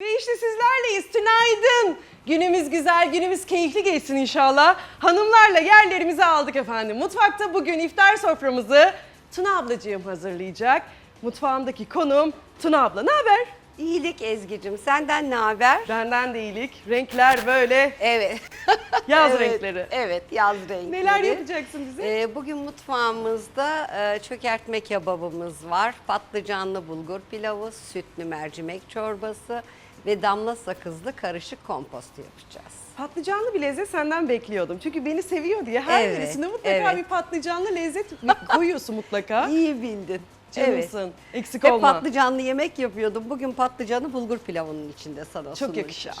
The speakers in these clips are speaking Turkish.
Ve işte sizlerleyiz. Tünaydın. Günümüz güzel, günümüz keyifli geçsin inşallah. Hanımlarla yerlerimizi aldık efendim. Mutfakta bugün iftar soframızı Tuna ablacığım hazırlayacak. Mutfağımdaki konum Tuna abla. Ne haber? İyilik Ezgi'cim. Senden ne haber? Benden de iyilik. Renkler böyle Evet. yaz Evet, renkleri. Evet, yaz renkleri. Neler yapacaksın bize? Ee, bugün mutfağımızda e, çökertme kebabımız var. Patlıcanlı bulgur pilavı, sütlü mercimek çorbası ve damla sakızlı karışık kompost yapacağız. Patlıcanlı bir lezzet senden bekliyordum. Çünkü beni seviyor diye her Evet, birisine mutlaka evet. bir patlıcanlı lezzet koyuyorsun mutlaka. İyi bildin. Canımsın. Eksik Hep olma. patlıcanlı yemek yapıyordum. Bugün patlıcanlı bulgur pilavının içinde sana Çok yakışır.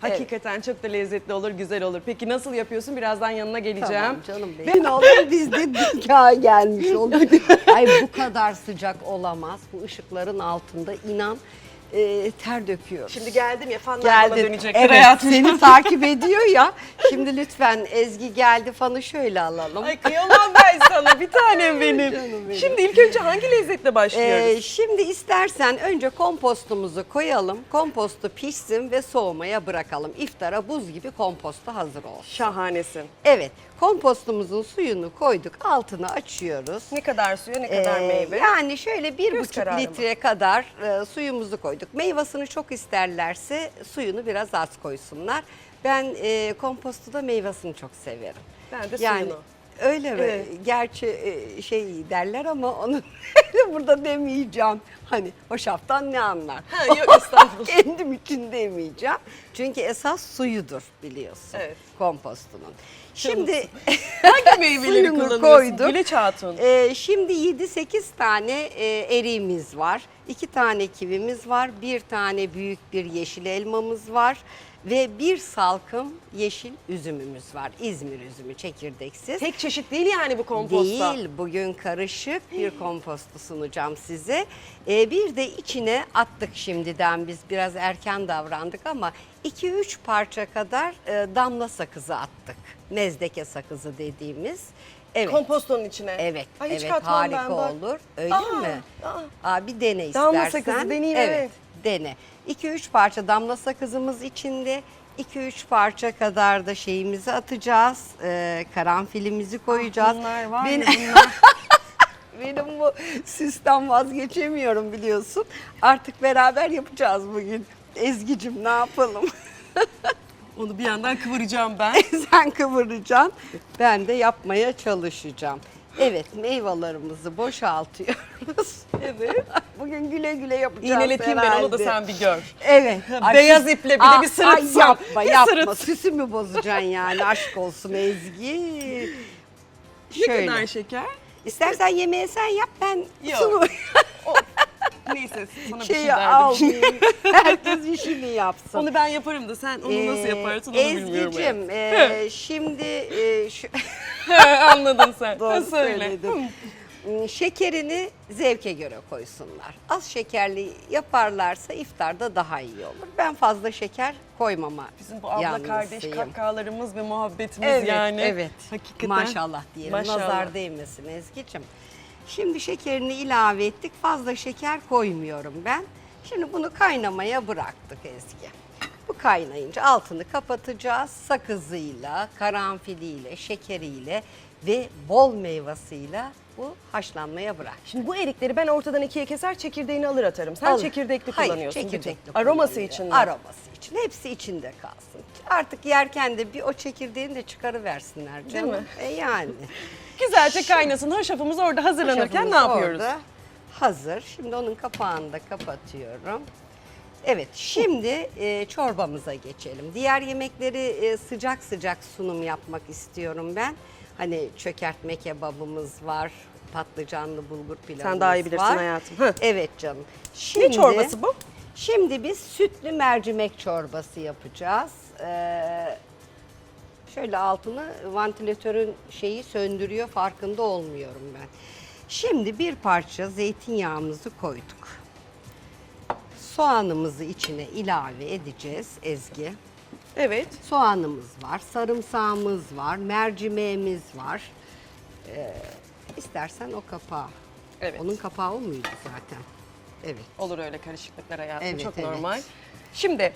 Hakikaten çok da lezzetli olur, güzel olur. Peki nasıl yapıyorsun? Birazdan yanına geleceğim. Tamam canım benim. oğlum biz de nikaha gelmiş olduk. Ay bu kadar sıcak olamaz. Bu ışıkların altında inan e, ter döküyorum. Şimdi geldim ya fanlar bana Geldin. dönecektir Evet hayatım. seni takip ediyor ya. Şimdi lütfen Ezgi geldi fanı şöyle alalım. Ay kıyamam ben sana bir tanem benim. Canım benim. Şimdi ilk önce hangi lezzetle başlıyoruz? Ee, şimdi istersen önce kompostumuzu koyalım. Kompostu pişsin ve soğumaya bırakalım. İftara buz gibi kompostu hazır olsun. Şahanesin. Evet, kompostumuzun suyunu koyduk, altını açıyoruz. Ne kadar suya ne kadar Ee, meyve? Yani şöyle bir Göz buçuk kararı mı? litre kadar e, suyumuzu koyduk. Meyvasını çok isterlerse suyunu biraz az koysunlar. Ben e, kompostu da meyvasını çok severim. Ben de yani, suyunu. Öyle mi? Evet. Gerçi e, şey derler ama onu burada demeyeceğim. Hani hoşaftan ne anlar? Ha, yok, estağfurullah. Kendim için demeyeceğim. Çünkü esas suyudur biliyorsun Evet. kompostunun. Şimdi Hangi meyveleri kullanıyorsun? koyduk. Güleç Hatun. Ee, şimdi 7-8 tane e, eriğimiz var. 2 tane kivimiz var. Bir tane büyük bir yeşil elmamız var. Ve bir salkım yeşil üzümümüz var. İzmir üzümü çekirdeksiz. Tek çeşit değil yani bu komposta. Değil, bugün karışık bir kompostu sunacağım size. Ee, bir de içine attık şimdiden biz biraz erken davrandık ama 2-3 parça kadar e, damla sakızı attık. Mezdeke sakızı dediğimiz. Evet. Kompostonun içine. Evet, Ay, hiç evet katmam harika ben bak. olur. Öyle Aa, mi? aa. Aa, bir dene istersen. Damla sakızı deneyeyim, evet. dene. 2-3 parça damla sakızımız içinde. 2-3 parça kadar da şeyimizi atacağız. Ee, karanfilimizi koyacağız. Bunlar var Benim- ya bunlar. Benim bu süsten vazgeçemiyorum biliyorsun. Artık beraber yapacağız bugün. Ezgi'cim ne yapalım? Onu bir yandan kıvıracağım ben. Sen kıvıracaksın. Ben de yapmaya çalışacağım. Evet meyvelerimizi boşaltıyoruz. Evet. Bugün güle güle yapacağız İğneleteyim ben onu da sen bir gör. Evet. Beyaz iple bir de Aa, bir sırıtsın. Ay yapma Bir yapma. sırıt. Süsümü bozacaksın yani aşk olsun Ezgi. Ne Şöyle. kadar şeker? İstersen yemeğe sen yap ben Yok. sunu O, neyse sana bir şey şeyi derdim. almayayım. Herkes işini yapsın. Onu ben yaparım da sen onu nasıl Ee, yaparsın onu bilmiyorum. Ezgi'cim e, şimdi e, şu. Anladın sen. Doğru söyle. söyledin. Hmm, Şekerini zevke göre koysunlar. Az şekerli yaparlarsa iftarda daha iyi olur. Ben fazla şeker koymama Bizim bu abla kardeş yanlısıyım. kahkahalarımız ve muhabbetimiz Evet, yani. evet. Hakikaten. Maşallah diyelim. Maşallah. Nazar değmesin Ezgi'cim. Şimdi şekerini ilave ettik. Fazla şeker koymuyorum ben. Şimdi bunu kaynamaya bıraktık Ezgi. Bu kaynayınca altını kapatacağız. Sakızıyla, karanfiliyle, şekeriyle ve bol meyvasıyla bu haşlanmaya bırak. Şimdi bu erikleri ben ortadan ikiye keser çekirdeğini alır atarım. Sen Alın. çekirdekli Hayır, kullanıyorsun. çekirdekli bütün. Aroması kullanıyorum. için mi? Aroması için. Hepsi içinde kalsın. Artık yerken de bir o çekirdeğini de çıkarıversinler canım. mi? E yani. Güzelce kaynasın. Hoşafımız orada hazırlanırken ne yapıyoruz? orada hazır. Şimdi onun kapağını da kapatıyorum. Evet, şimdi e, çorbamıza geçelim. Diğer yemekleri e, sıcak sıcak sunum yapmak istiyorum ben. Hani çökertme kebabımız var, patlıcanlı bulgur pilavımız daha iyi bilirsin var. hayatım. Evet canım. Şimdi, Ne çorbası bu? Şimdi biz sütlü mercimek çorbası yapacağız. Ee, şöyle altını vantilatörün şeyi söndürüyor farkında olmuyorum ben. Şimdi bir parça zeytinyağımızı koyduk. Soğanımızı içine ilave edeceğiz Ezgi. Evet. Soğanımız var, sarımsağımız var, mercimeğimiz var. Ee, istersen o kapağı. Evet. Onun kapağı o muydu zaten? Evet. Olur öyle karışıklıklar hayatım. Evet, Çok evet. normal. Şimdi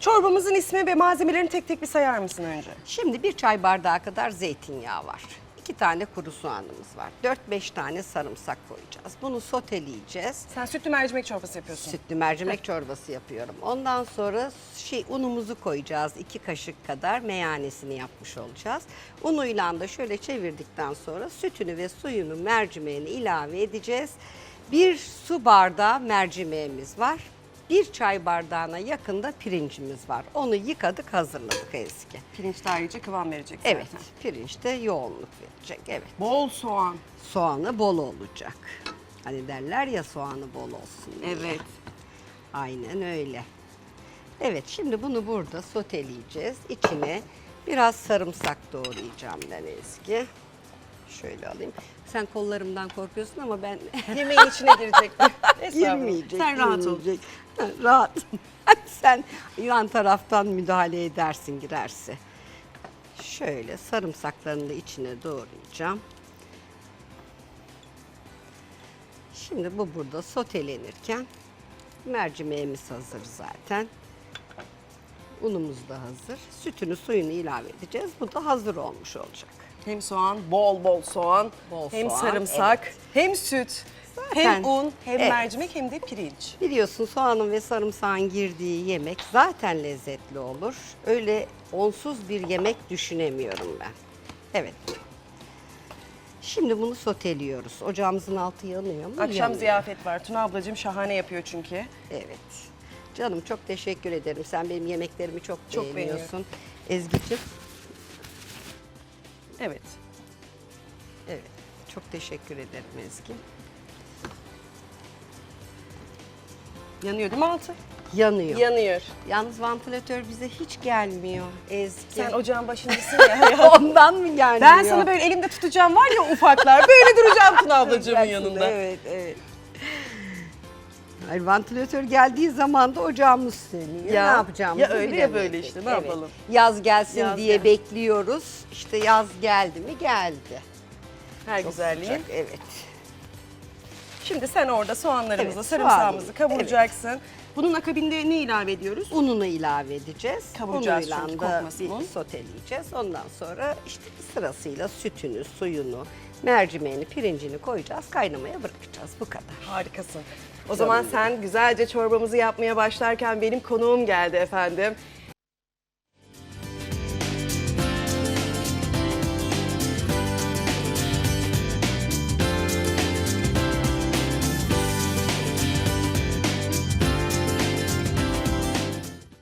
çorbamızın ismi ve malzemelerini tek tek bir sayar mısın önce? Şimdi bir çay bardağı kadar zeytinyağı var. İki tane kuru soğanımız var. 4-5 tane sarımsak koyacağız. Bunu soteleyeceğiz. Sen sütlü mercimek çorbası yapıyorsun. Sütlü mercimek çorbası yapıyorum. Ondan sonra şey unumuzu koyacağız. iki kaşık kadar meyanesini yapmış olacağız. Unuyla da şöyle çevirdikten sonra sütünü ve suyunu mercimeğini ilave edeceğiz. Bir su bardağı mercimeğimiz var. Bir çay bardağına yakında pirincimiz var. Onu yıkadık hazırladık Ezgi. Pirinç daha iyice kıvam verecek zaten. Evet pirinçte yoğunluk verecek evet. Bol soğan. Soğanı bol olacak. Hani derler ya soğanı bol olsun diye. Evet. Aynen öyle. Evet şimdi bunu burada soteleyeceğiz. İçine biraz sarımsak doğrayacağım ben Ezgi. Şöyle alayım. Sen kollarımdan korkuyorsun ama ben Yemeğin içine girecek. Estağfurullah. girmeyecek. Sen rahat ol. girmeyecek. Ha, Rahat. Sen yan taraftan müdahale edersin girerse. Şöyle sarımsaklarını da içine doğrayacağım. Şimdi bu burada sotelenirken mercimeğimiz hazır zaten. Unumuz da hazır. Sütünü suyunu ilave edeceğiz. Bu da hazır olmuş olacak. Hem soğan, bol bol soğan, Bol hem soğan, sarımsak, hem süt, Zaten- hem un, hem Evet. mercimek hem de pirinç. Biliyorsun soğanın ve sarımsağın girdiği yemek zaten lezzetli olur. Öyle onsuz bir yemek düşünemiyorum ben. Evet. Şimdi bunu soteliyoruz. Ocağımızın altı yanıyor mu? Akşam Yanıyor. ziyafet var. Tuna ablacığım şahane yapıyor çünkü. Evet. Canım çok teşekkür ederim. Sen benim yemeklerimi çok, Çok beğeniyorsun. Ezgi'ciğim. Evet. Evet. Çok teşekkür ederim Ezgi. Yanıyor değil mi altı? Yanıyor. Yanıyor. Yalnız vantilatör bize hiç gelmiyor Ezgi. Sen ocağın başındasın ya. Ondan mı gelmiyor? ben sana böyle elimde tutacağım var ya ufaklar. Böyle duracağım Tuna ablacığımın yanında. Evet, evet. Hayır, vantilatör geldiği zaman da ocağımız sönüyor. Ya, ne yapacağımızı ya öyle ya bilemedik. böyle işte, ne yapalım? Yaz gelsin Yaz diye gel- bekliyoruz. İşte yaz geldi mi geldi. Her Çok güzelliği. sıcak, Evet. Şimdi sen orada soğanlarımızı, Evet, sarımsağımızı soğanı, kavuracaksın. Bunun akabinde ne ilave ediyoruz? Ununu ilave edeceğiz. Kavuracağız Unuyla çünkü da kokmasın bir un. soteleyeceğiz. Ondan sonra işte sırasıyla sütünü, suyunu, mercimeğini, pirincini koyacağız. Kaynamaya bırakacağız. Bu kadar. Harikasın. O zaman sen güzelce çorbamızı yapmaya başlarken benim konuğum geldi efendim.